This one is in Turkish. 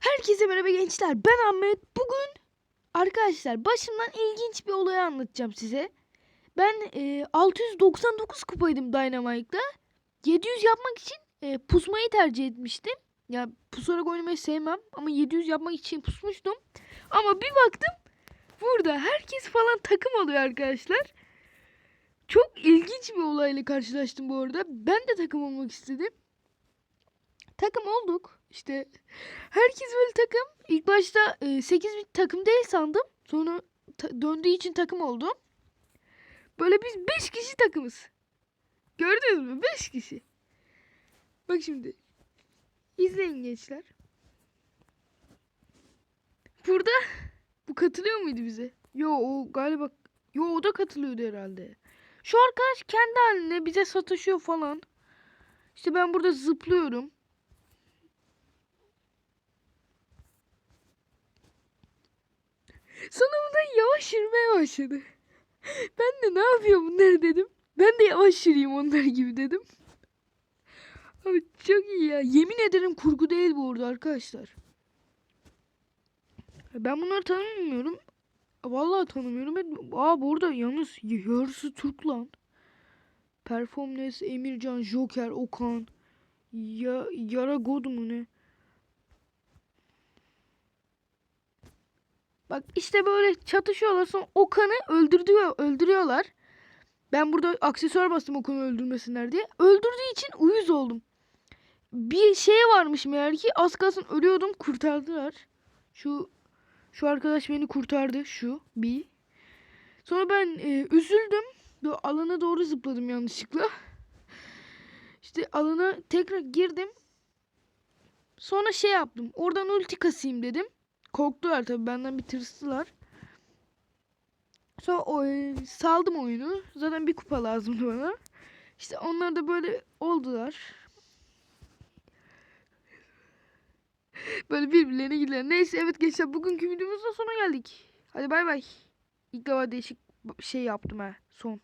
Herkese merhaba gençler. Ben Ahmet. Bugün arkadaşlar başımdan ilginç bir olayı anlatacağım size. Ben e, 699 kupaydım Dynamite'da. 700 yapmak için e, pusmayı tercih etmiştim. Ya pusarak oynamayı sevmem ama 700 yapmak için pusmuştum. Ama bir baktım burada herkes falan takım alıyor arkadaşlar. Çok ilginç bir olayla karşılaştım bu arada. Ben de takım olmak istedim. Takım olduk. İşte herkes böyle takım. İlk başta e, 8 bir takım değil sandım. Sonra döndüğü için takım oldum. Böyle biz 5 kişi takımız. Gördünüz mü? 5 kişi. Bak şimdi. İzleyin gençler. Burada bu katılıyor muydu bize? Yo o galiba yo o da katılıyordu herhalde. Şu arkadaş kendi haline bize sataşıyor falan. İşte ben burada zıplıyorum. Sonra bundan yavaş yürümeye başladı. Ben de ne yapıyor bunlar dedim. Ben de yavaş yürüyeyim onlar gibi dedim. Abi çok iyi ya. Yemin ederim kurgu değil bu arada arkadaşlar. Ben bunları tanımıyorum. Vallahi tanımıyorum. Aa bu arada yalnız yarısı Türk lan. Performance, Emircan, Joker, Okan, ya Yara God mu ne? Bak işte böyle çatışıyorlar sonra Okan'ı öldürdüyor, öldürüyorlar. Ben burada aksesuar bastım Okan'ı öldürmesinler diye. Öldürdüğü için uyuz oldum. Bir şey varmış meğer ki az kalsın ölüyordum kurtardılar. Şu şu arkadaş beni kurtardı şu bir. Sonra ben e, üzüldüm. Böyle alana doğru zıpladım yanlışlıkla. İşte alana tekrar girdim. Sonra şey yaptım. Oradan ulti kasayım dedim. Korktular tabii benden bir tırstılar. Sonra o, e, saldım oyunu. Zaten bir kupa lazımdı bana. İşte onlar da böyle oldular. Böyle birbirlerine gidiler. Neyse evet gençler bugünkü videomuzun sonuna geldik. Hadi bay bay. İlk defa değişik şey yaptım ha. Son.